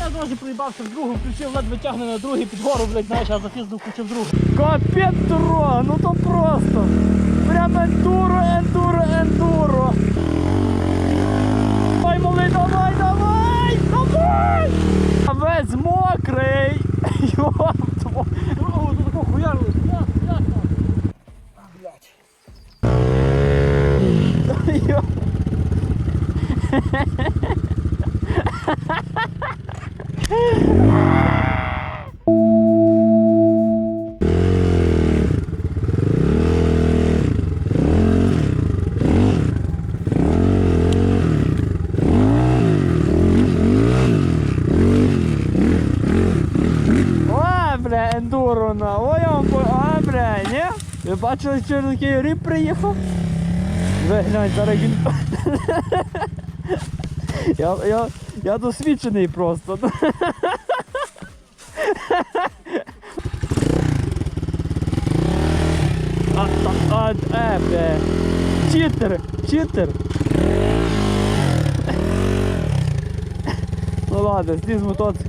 Я теж приїбався в другу, включив, ледве тягне на другий, під гору, блядь, знаєш, я зафіздив, включив другу. Капець Туро, ну то просто. Прям ендуро, ендуро, ендуро. Давай, малий, давай, давай, давай! А Весь мокрий. Йоп, тво- О, тут такого хуярили. Бля, ендуро на. Ой, он, по- а, бля, ні? Ви бачили, що такий риб приїхав? Ви глянь. я, я, я досвідчений просто. а, а, а, е, бля. Читер, читер. ну ладно, зліз з мотоцикла.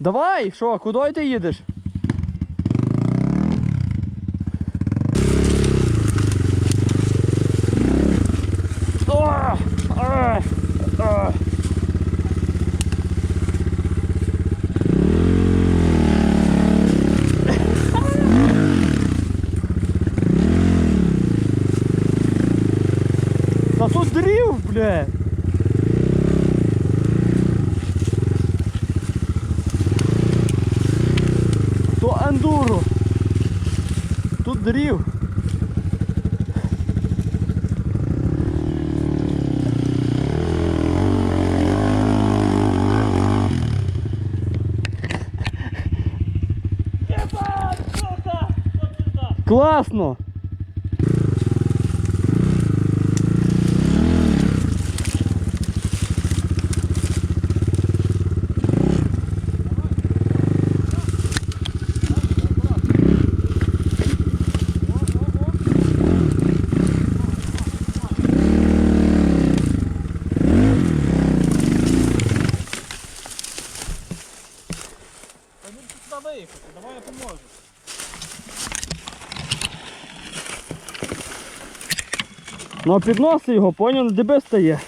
Давай, що, куди ти їдеш? Дрів, бля! То ендуро. Тут дрів. Класно! Ну, а підноси його, поняв, на ДБ стає.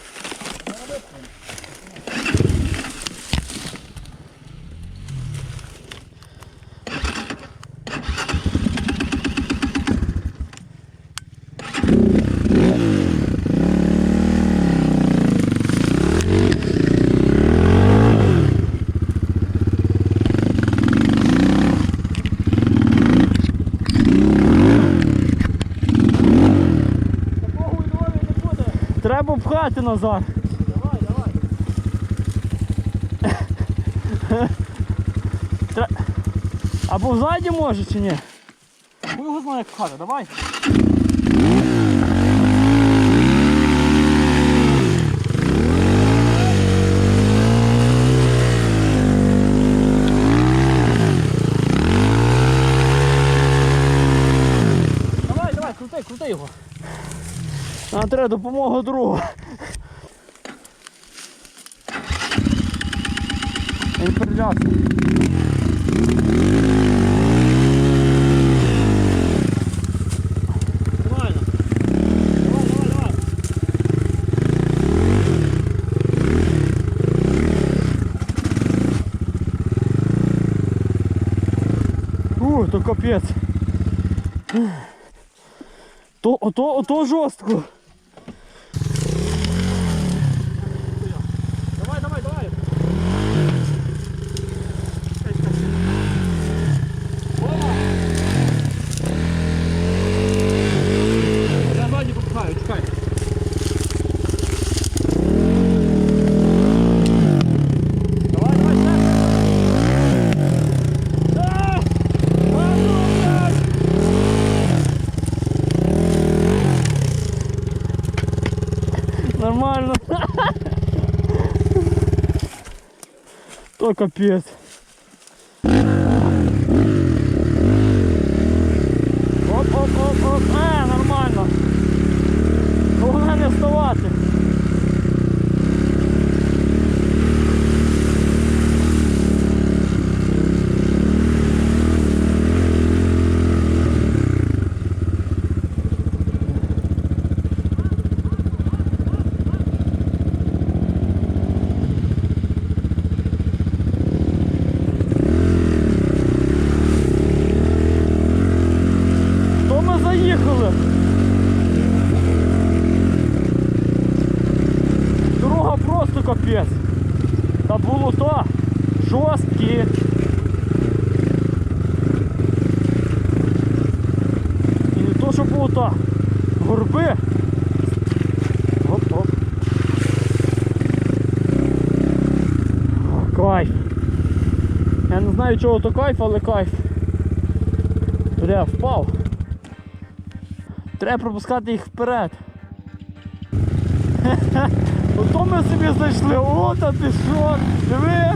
Такого у Львові не буде. Пхати назад. Давай, давай. Або взаді може чи ні? Хуй його знає як пхати, давай. Давай, давай, крути, крути його. Нам треба допомога друга. Він перелясний. Нормально. Давай, давай, давай. Ух, то капець. То, ото, ото жорстко. Давай, давай, давай. Я ззаді попхаю, чекай. Давай, давай, ще. А! А, ну, блядь! Нормально. То капець. Оп, оп, оп, оп. А, нормально. капець. Та було то жорсткі. І не то, що було. Горби. Оп-оп. Кайф. Я не знаю чого то кайф, але кайф. Бля, впав. Треба пропускати їх вперед. Ото ми собі зайшли. О, та ти що? Диви.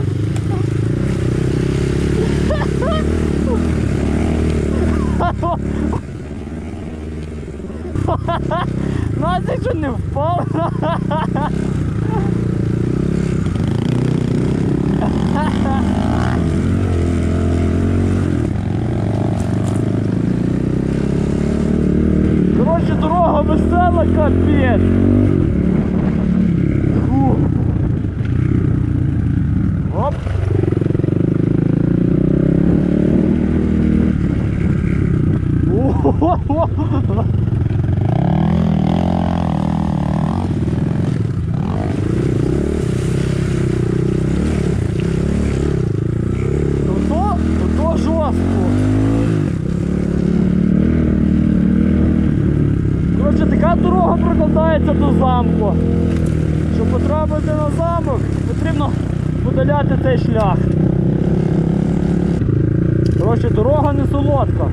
Настя що не впав? Коротше, дорога весела, капець. Фу. Оп. О-хо-хо-хо. Ото, ото жорстко. Коротше, така дорога прокладається до замку. Щоб потрапити на замок, потрібно подаляти цей шлях. Коротше, дорога не солодка.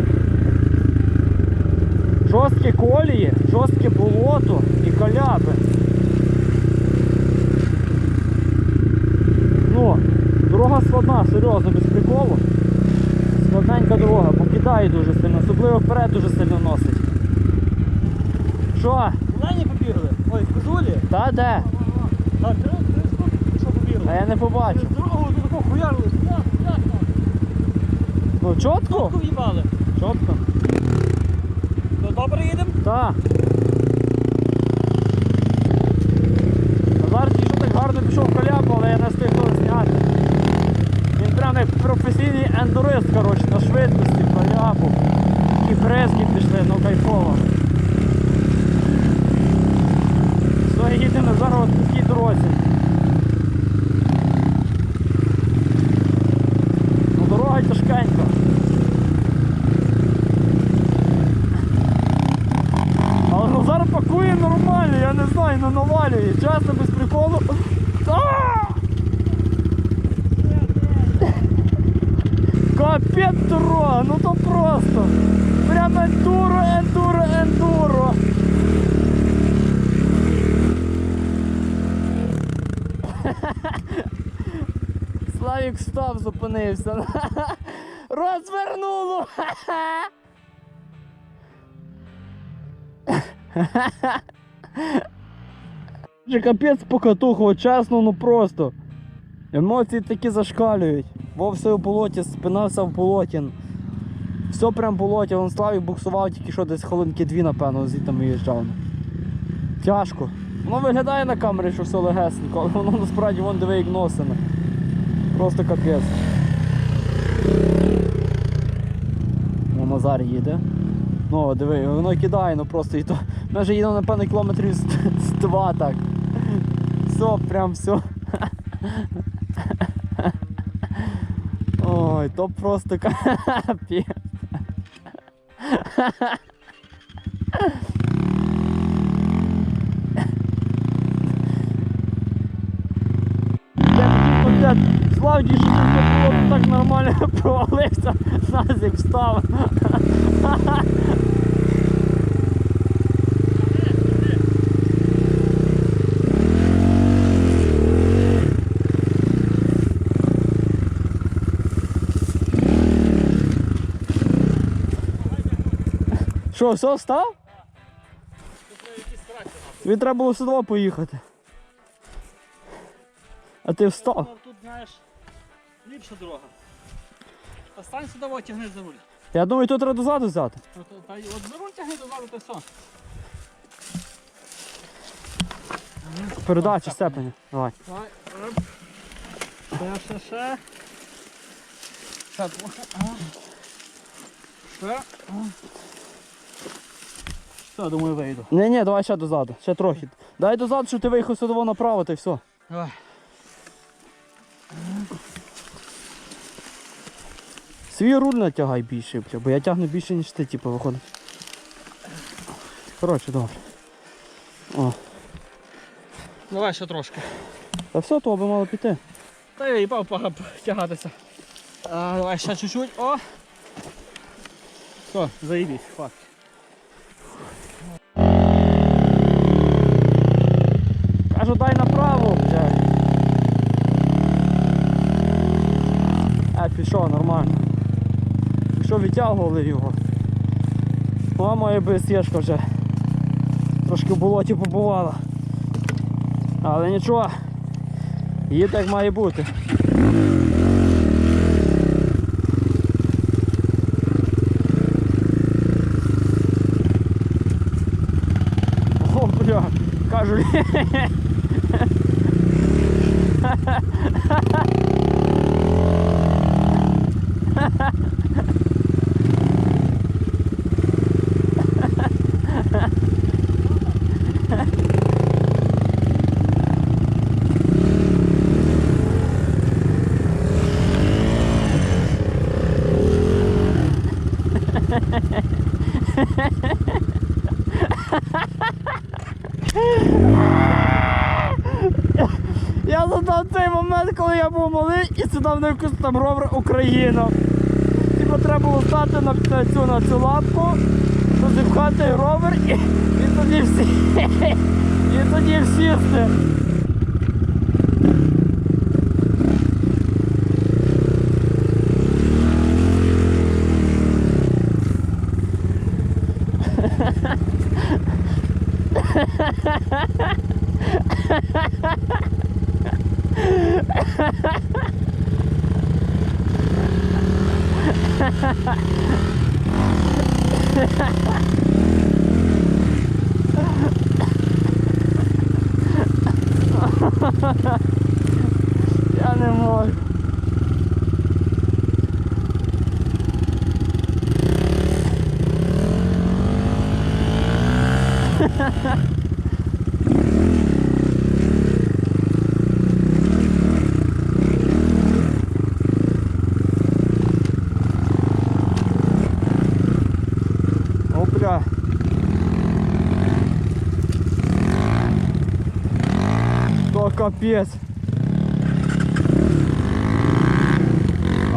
Жорсткі колії, жорстке болото і каляби. Ну, дорога складна, серйозно, без приколу. Складненька дорога, покидає дуже сильно, особливо вперед дуже сильно носить. Що? Куди побігли? Ой, в Козулі? Та де? Так, три, три штуки, що побігли? А я не побачив. Дорогу тут такого хуярили. Ну чітко? Топку в'їбали. Чітко. То добре їдемо? Так. Назар що так гарно пішов в каляку, але я не встиг того зняти. Він прям як професійний ендурист, коротше, на швидкості в каляку. І фрески пішли, ну кайфово. Їдемо зараз от такій дорозі. Ну дорога тяжкенька. Але Назар пакує нормально, я не знаю, не навалює. Чесно, без приколу. Капець дорога, ну то просто. Прям ендуро, ендуро, ендуро. Славік став, зупинився. Розвернуло. Же капець покатуху, чесно, ну просто. Емоції такі зашкалюють. Во все в болоті, спина вся в болоті. Все прям в болоті, вон Славік буксував тільки що десь хвилинки дві, напевно, звідти виїжджав. Тяжко. Воно виглядає на камері, що все легесенько, але воно насправді вон диви як носиме. Просто капець. Назар їде. Ну, диви, воно кидає, ну просто і то. Ми вже їдемо, напевно, кілометрів з два так. Все, прям все. Ой, то просто капець. Славді, що було так нормально провалився, назик встав. Що, все, встав? Тобі треба було сюди поїхати. А ти встав. Тут, знаєш, ліпша дорога. Та стань сюди, от, тягни за руль. Я думаю, тут треба дозаду взяти. Ну, Та й от за руль тягни дозаду, то все. Передача степені. Давай. Давай, оп. Ще, ще, ще. Ще трохи. Все, думаю, вийду. Ні, ні, давай ще дозаду. Ще трохи. Дай дозаду, щоб ти виїхав сюди направо, та й все. Давай. Свій руль натягай більше, бля, бо я тягну більше, ніж ти, типу, виходить. Коротше, добре. О. Давай ще трошки. Та все, то би мало піти. Та я їбав пора тягатися. А, давай ще чуть-чуть. О! Все, заїбіть, хватить. Кажу, дай направо, бля. А, пішов, нормально. Якщо відтягували його. Вона моя безсєшка вже трошки в болоті побувала. Але нічого, її так має бути. О, бля, кажу. Я задав цей момент, коли я був малий і сідав на там ровер Україна. Типу треба було стати на, на цю на цю лапку, розіпхати ровер і, і тоді всі. І тоді всісти. Я не можу. О, бля. То капець.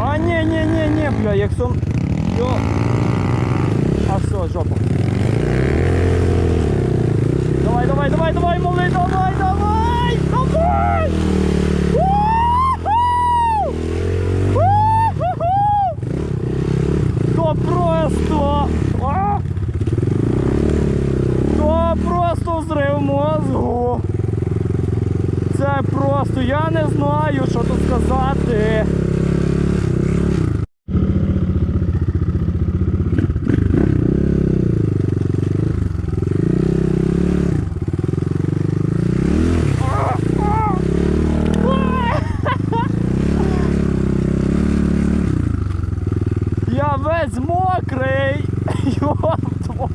А, не, не, не, не, бля, як сон. Йо. А все, жопа. Давай, давай, давай, давай, малий, давай, давай, давай! У-ху! У-ху-ху! То просто! А! То просто взрив мозгу! Це просто, я не знаю, що тут сказати. Я весь мокрий. Йоп твою.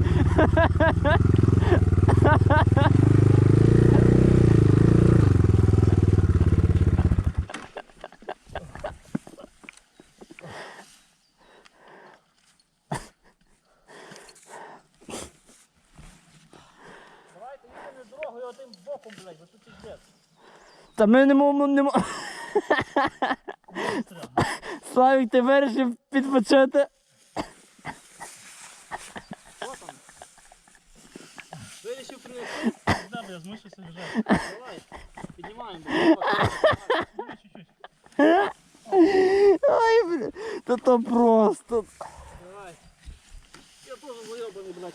Давайте їдемо дорогою отим боком, блядь, бо тут піздець. Та ми не можемо. Не... мо- Славік, ти вирішив підпочити. бля, змушуся вже. Давай, піднімаємо, бля. давай. Чуть-чуть. Ой, бля, та то просто. Давай. Я теж заєбаний, блядь.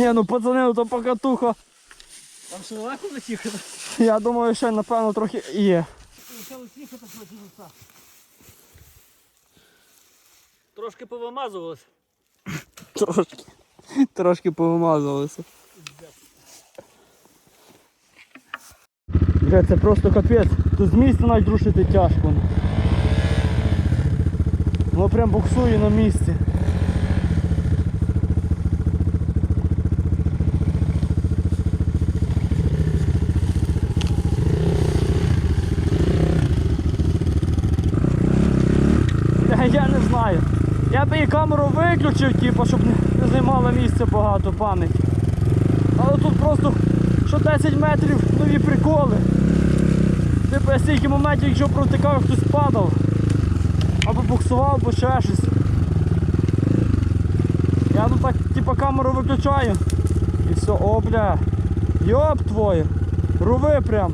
Ні, ну пацани, ну то покатуха. Там ще легко не. Я думаю, ще напевно трохи є. Трошки повимазувалось. Трошки. Трошки повимазувалися. Бля, це просто капець. Тут з місця навіть рушити тяжко. Воно прям буксує на місці. Я, я не знаю. Я би і камеру виключив, типу, щоб не- займало місця багато пам'яті. Але тут просто що 10 метрів нові приколи. Типу я стільки моментів, якщо провтикав, хтось падав. Або буксував, або ще щось. Я тут так типу камеру виключаю. І все, о бля. Йоп твоє. Руви прям.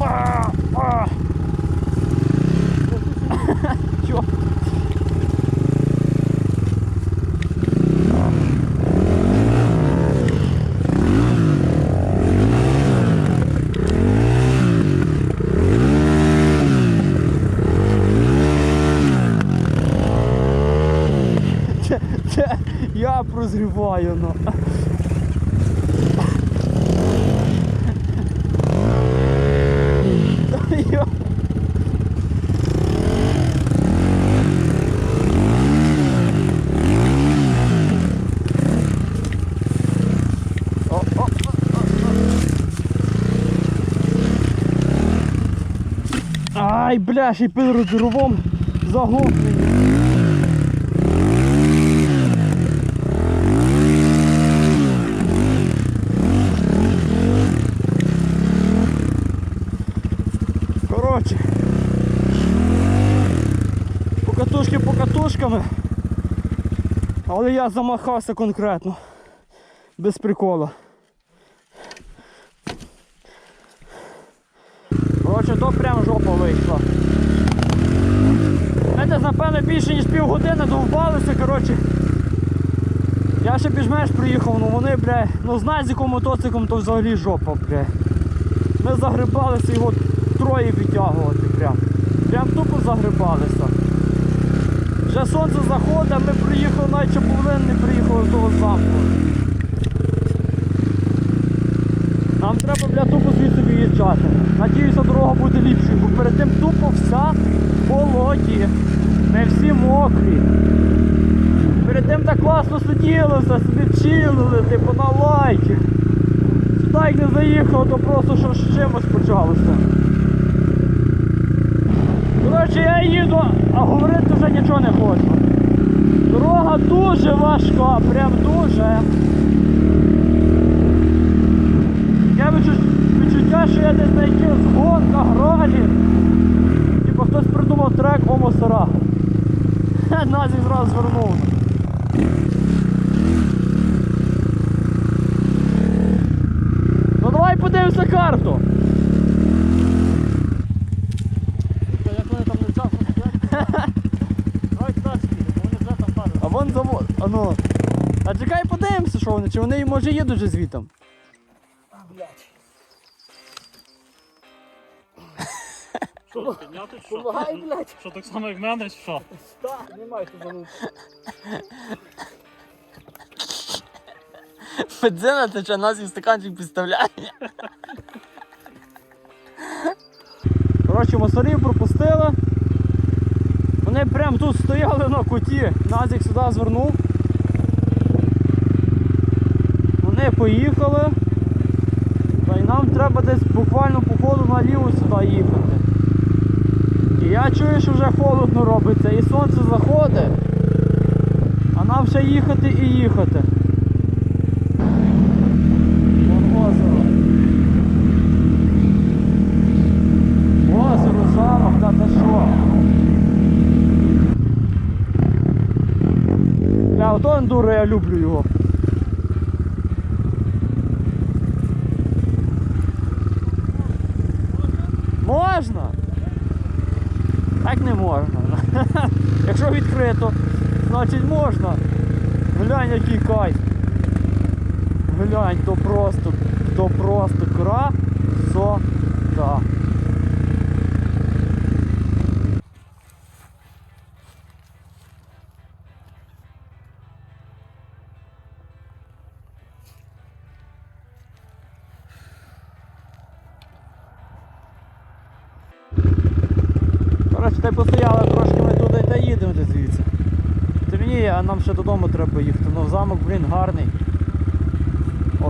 А, а. Чо? Це, це я прозріваю, ну. Ай, бля, ще й під заглохли. Але я замахався конкретно. Без прикола. Коротше, то прям жопа вийшла. Знаєте, напевно більше ніж півгодини довбалися, коротше. Я ще більш-менш приїхав, ну вони, бля, ну знаєш з яким мотоциклом, то взагалі жопа, бля. Ми загрибалися його троє відтягувати прям. Прям тупо загрибалися. Вже сонце заходить, а ми приїхали, навіть ще не приїхали з того замку. Нам треба, бля, тупо звідси виїжджати. Надіюся, дорога буде ліпшою, бо перед тим тупо вся в болоті. Ми всі мокрі. Перед тим так класно собі чилили, типу на лайки. Сюди як не заїхав, то просто що з чимось почалося. Коротше, я їду, а говорити вже нічого не хочу. Дорога дуже важка, прям дуже. Я відчуття, що я десь на якихось гонках, гралі. Типа хтось придумав трек Омо. Назік зразу звернув. Ну давай подивимося карту. Та Як вони там не вчасно стоять? Давай туди скидемо, вони вже там падають. А завод. А ну. А чекай, подивимося, що вони, чи вони може їдуть вже звітом. Що, підняти чи що? Помагай, блядь. Що так само як мене, чи що? Так, немає що залити. Федзина, ти що нас в стаканчик підставляє? Коротше, мусорів пропустили. Вони прям тут стояли на куті. Назік сюди звернув. Вони поїхали. Та й нам треба десь буквально по ходу наліво сюди їхати. І я чую, що вже холодно робиться, і сонце заходить. А нам ще їхати і їхати. Вон озеро. Озеро, замок, та та що? Бля, ото ендуро я люблю його. Можна? Так не можна. Якщо відкрито, значить можна. Глянь, який кайф. Глянь, то просто, то просто красота. Й постояли трошки ми туди та їдемо звідси. Темніє, а нам ще додому треба їхати. Ну замок, блін, гарний.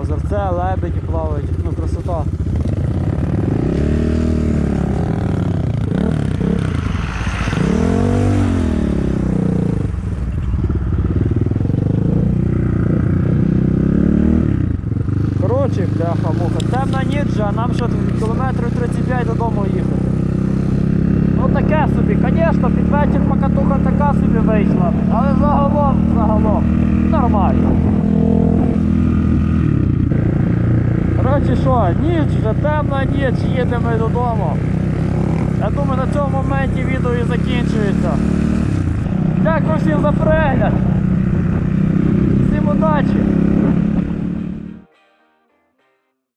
Озерце, лебеді плавають, ну красота. Коротше, бляха муха. Темна ніч, же, а нам ще кілометрів 35 додому їхати. Ну таке собі, звісно, під вечір покатуха така собі вийшла. Але загалом, загалом, нормально. Коротше що, ніч, вже темна ніч, їдемо додому. Я думаю, на цьому моменті відео і закінчується. Дякую всім за перегляд. Всім удачі!